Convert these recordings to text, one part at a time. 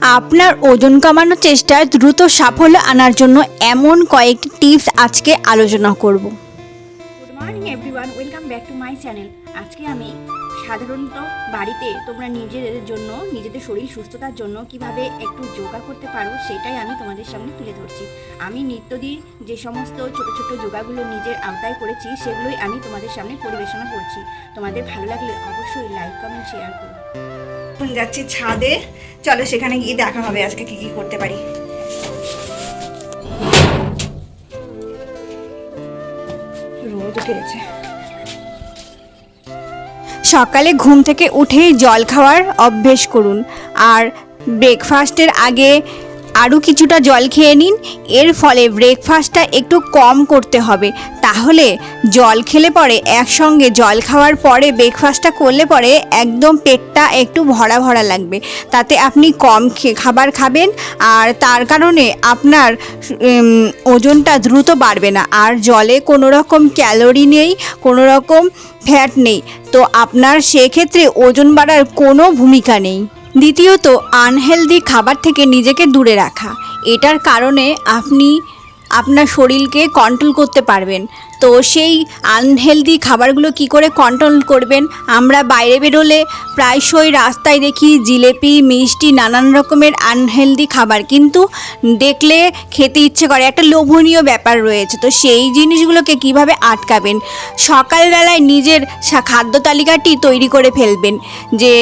আপনার ওজন কমানোর চেষ্টায় দ্রুত সাফল্য আনার জন্য এমন কয়েকটি টিপস আজকে আলোচনা করব। Good morning everyone welcome back to my channel আজকে আমি সাধারণত বাড়িতে তোমরা নিজেদের জন্য, নিজেদের শরীর সুস্থতার জন্য কীভাবে একটু যোগা করতে পারো, সেটাই আমি তোমাদের সামনে তুলে ধরছি। আমি নিত্যদিন যে সমস্ত ছোট ছোট যোগাগুলো নিজের আওতায় করেছি, সেগুলোই আমি তোমাদের সামনে পরিবেশনা করছি। তোমাদের ভালো লাগলে অবশ্যই লাইক কমেন্ট শেয়ার করো। এখন যাচ্ছি ছাদে। চলো সেখানে গিয়ে দেখা হবে আজকে কি কি করতে পারি। রোদ উঠে গেছে। সকালে ঘুম থেকে উঠেই জল খাওয়ার অভ্যেস করুন। আর ব্রেকফাস্টের আগে আরও কিছুটা জল খেয়ে নিন। এর ফলে ব্রেকফাস্টটা একটু কম করতে হবে। তাহলে জল খেলে পরে, একসঙ্গে জল খাওয়ার পরে ব্রেকফাস্টটা করলে পরে একদম পেটটা একটু ভরা ভরা লাগবে। তাতে আপনি কম খাবার খাবেন আর তার কারণে আপনার ওজনটা দ্রুত বাড়বে না। আর জলে কোনো রকম ক্যালোরি নেই, কোনো রকম ফ্যাট নেই। তো আপনার সেক্ষেত্রে ওজন বাড়ার কোনো ভূমিকা নেই। দ্বিতীয়ত, আনহেলদি খাবার থেকে নিজেকে দূরে রাখা। এটার কারণে আপনি আপনার শরীরকে কন্ট্রোল করতে পারবেন। তো সেই আনহেলদি খাবারগুলো কি করে কন্ট্রোল করবেন? আমরা বাইরে বেরোলে প্রায়শই রাস্তায় দেখি জিলেপি, মিষ্টি, নানান রকমের আনহেলদি খাবার। কিন্তু দেখলে খেতে ইচ্ছে করে, একটা লোভনীয় ব্যাপার রয়েছে। তো সেই জিনিসগুলোকে কীভাবে আটকাবেন? সকালবেলায় নিজের খাদ্য তালিকাটি তৈরি করে ফেলবেন যে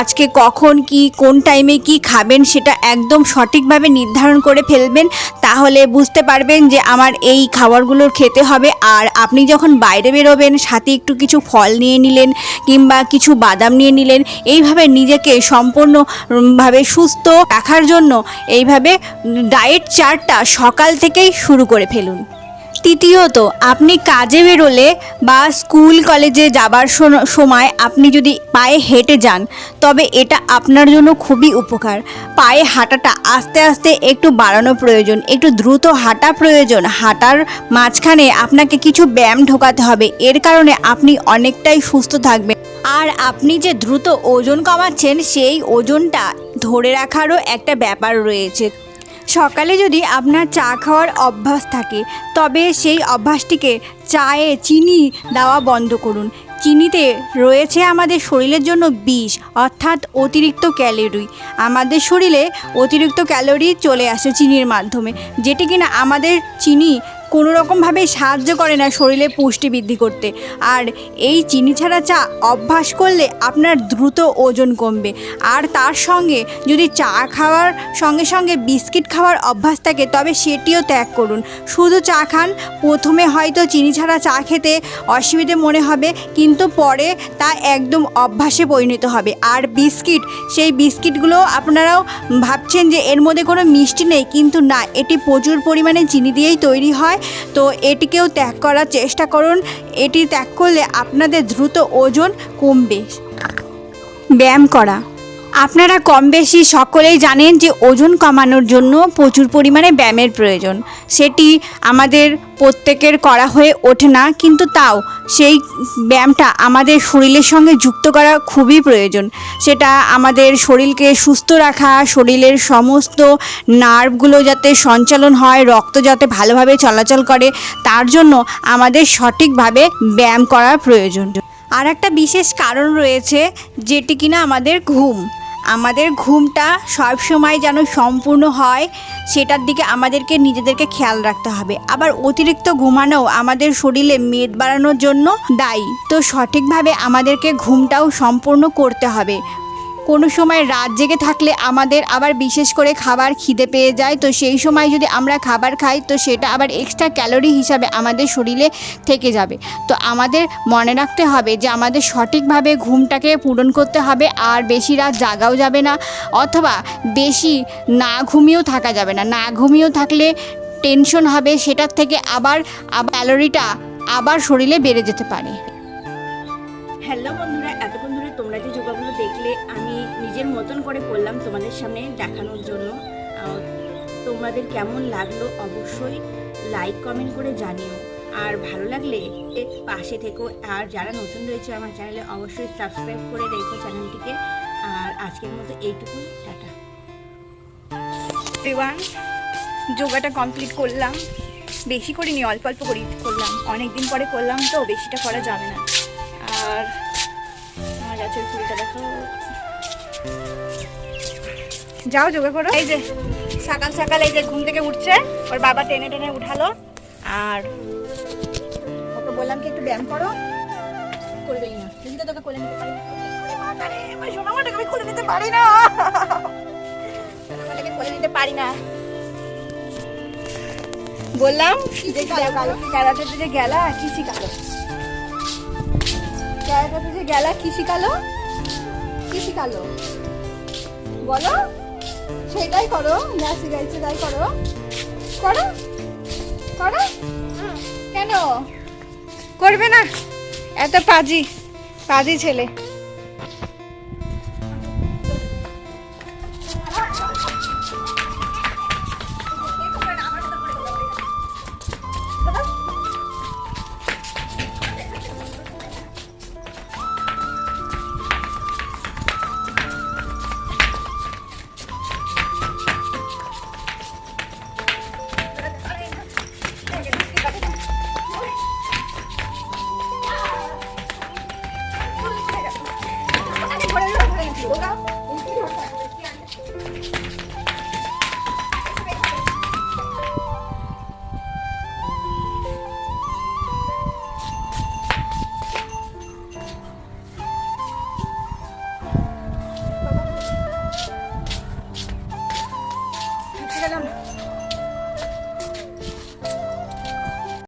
আজকে কখন কি, কোন টাইমে কি খাবেন সেটা একদম সঠিকভাবে নির্ধারণ করে ফেলবেন। তাহলে বুঝতে পারবেন যে আমার এই খাবারগুলো খেতে হবে আর আপনি যখন বাইরে বেরোবেন, সাথে একটু কিছু ফল নিয়ে নিলেন কিংবা কিছু বাদাম নিয়ে নিলেন, এইভাবে নিজেকে সম্পূর্ণভাবে সুস্থ রাখার জন্য এইভাবে ডায়েট চার্টটা সকাল থেকেই শুরু করে ফেলুন। তৃতীয়ত, আপনি কাজে বেরোলে বা স্কুল, কলেজে যাবার সময় আপনি যদি পায়ে হেঁটে যান, তবে এটা আপনার জন্য খুবই উপকার। পায়ে হাঁটাটা আস্তে আস্তে একটু বাড়ানো প্রয়োজন, একটু দ্রুত হাঁটা প্রয়োজন। হাঁটার মাঝখানে আপনাকে কিছু ব্যায়াম ঢোকাতে হবে, এর কারণে আপনি অনেকটাই সুস্থ থাকবেন। আর আপনি যে দ্রুত ওজন কমাচ্ছেন, সেই ওজনটা ধরে রাখারও একটা ব্যাপার রয়েছে। সকালে যদি আপনার চা খাওয়ার অভ্যাস থাকে, তবে সেই অভ্যাসটিকে চায়ে চিনি দেওয়া বন্ধ করুন। চিনিতে রয়েছে আমাদের শরীরের জন্য বিষ, অর্থাৎ অতিরিক্ত ক্যালোরি। আমাদের শরীরে অতিরিক্ত ক্যালোরি চলে আসে চিনির মাধ্যমে, যেটি কিনা আমাদের চিনি কোনো রকমভাবে সাহায্য করে না শরীরে পুষ্টি বৃদ্ধি করতে। আর এই চিনি ছাড়া চা অভ্যাস করলে আপনার দ্রুত ওজন কমবে। আর তার সঙ্গে যদি চা খাওয়ার সঙ্গে সঙ্গে বিস্কিট খাওয়ার অভ্যাস থাকে, তবে সেটিও ত্যাগ করুন। শুধু চা খান, প্রথমে হয়তো চিনি ছাড়া চা খেতে অসুবিধে মনে হবে, কিন্তু পরে তা একদম অভ্যাসে পরিণত হবে। আর বিস্কিট, সেই বিস্কিটগুলো আপনারাও ভাবছেন যে এর মধ্যে কোনো মিষ্টি নেই, কিন্তু না, এটি প্রচুর পরিমাণে চিনি দিয়েই তৈরি হয়। তো এটিকেও ত্যাগ করার চেষ্টা করুন। এটি ত্যাগ করলে আপনাদের দ্রুত ওজন কমবে। ব্যায়াম করা। আপনারা কম বেশি সকলেই জানেন যে ওজন কমানোর জন্য প্রচুর পরিমাণে ব্যায়ামের প্রয়োজন। সেটি আমাদের প্রত্যেকের করা হয়ে ওঠে না, কিন্তু তাও সেই ব্যায়ামটা আমাদের শরীরের সঙ্গে যুক্ত করা খুবই প্রয়োজন। সেটা আমাদের শরীরকে সুস্থ রাখা, শরীরের সমস্ত নার্ভগুলো যাতে সঞ্চালন হয়, রক্ত যাতে ভালোভাবে চলাচল করে, তার জন্য আমাদের সঠিকভাবে ব্যায়াম করা প্রয়োজন। আর একটা বিশেষ কারণ রয়েছে, যেটি কিনা আমাদের ঘুম। আমাদের ঘুমটা সব সময় যেন সম্পূর্ণ হয়, সেটার দিকে আমাদেরকে নিজেদেরকে খেয়াল রাখতে হবে। আবার অতিরিক্ত ঘুমানো আমাদের শরীরে মেদ বাড়ানোর জন্য দায়ী। তো সঠিকভাবে আমাদেরকে ঘুমটাও সম্পূর্ণ করতে হবে। কোনো সময় রাত জেগে থাকলে আমাদের আবার বিশেষ করে খাবার খিদে পেয়ে যায়। তো সেই সময় যদি আমরা খাবার খাই, তো সেটা আবার এক্সট্রা ক্যালোরি হিসাবে আমাদের শরীরে থেকে যাবে। তো আমাদের মনে রাখতে হবে যে আমাদের সঠিকভাবে ঘুমটাকে পূরণ করতে হবে, আর বেশি রাত জাগাও যাবে না, অথবা বেশি না ঘুমিয়েও থাকা যাবে না। না ঘুমিয়েও থাকলে টেনশন হবে, সেটার থেকে আবার ক্যালোরিটা আবার শরীরে বেড়ে যেতে পারে। হ্যালো বন্ধুরা, এতক্ষণ দেখলে আমি নিজের মতন করে করলাম তোমাদের সামনে দেখানোর জন্য। তোমাদের কেমন লাগল অবশ্যই লাইক কমেন্ট করে জানিও। আর ভালো লাগলে পাশে থেকো। আর যারা নতুন রয়েছে আমার চ্যানেলে অবশ্যই সাবস্ক্রাইব করে রেখো চ্যানেলটিকে। আর আজকের মতো এইটুকুই। টাটা। এভরিওয়ান যোগাটা কমপ্লিট করলাম। বেশি করিনি, অল্প অল্প করি করলাম। অনেক দিন পরে করলাম তো, বেশিটা করা যাবে না। আর গাছের ফুলটা দেখো যাও যোগা করো এই যে সকাল সকাল এই যে ঘুম থেকে উঠছে ওর বাবা টেনে টেনে উঠালো আর ওকে বললাম কি একটু ব্যায়াম করো করবেই না যদি তোকে কোলে নিতে পারি আমি কোলে নিতে পারি না কোলে নিতে পারি না বললাম যে ক্যারাটাতে যে গেলা কি শিখালো গায়েটাতে যে গেলা, কি শিখালো? কি শিখালো? বলো। সেটাই করো যা শিখাইছে তাই করো। করো। করো? কেন? করবে না। এত পাজি পাজি ছেলে।